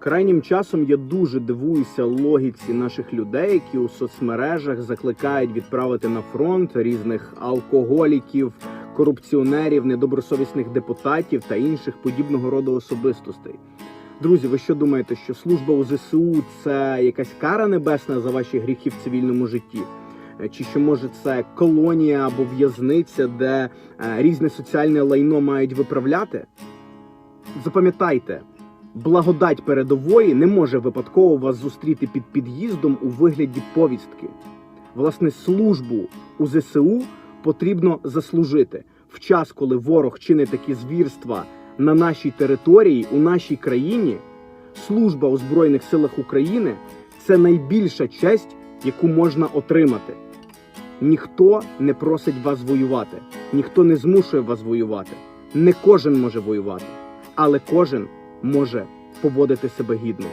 Крайнім часом я дуже дивуюся логіці наших людей, які у соцмережах закликають відправити на фронт різних алкоголіків, корупціонерів, недобросовісних депутатів та інших подібного роду особистостей. Друзі, ви що думаєте, що служба у ЗСУ це якась кара небесна за ваші гріхи в цивільному житті? Е, Чи що може це колонія або в'язниця, де е, різне соціальне лайно мають виправляти? Запам'ятайте, благодать передової не може випадково вас зустріти під під'їздом у вигляді повістки. Власне, службу у ЗСУ потрібно заслужити в час, коли ворог чинить такі звірства на нашій території, у нашій країні. Служба у Збройних силах України це найбільша честь, яку можна отримати. Ніхто не просить вас воювати, ніхто не змушує вас воювати. Не кожен може воювати, але кожен може поводити себе гідно.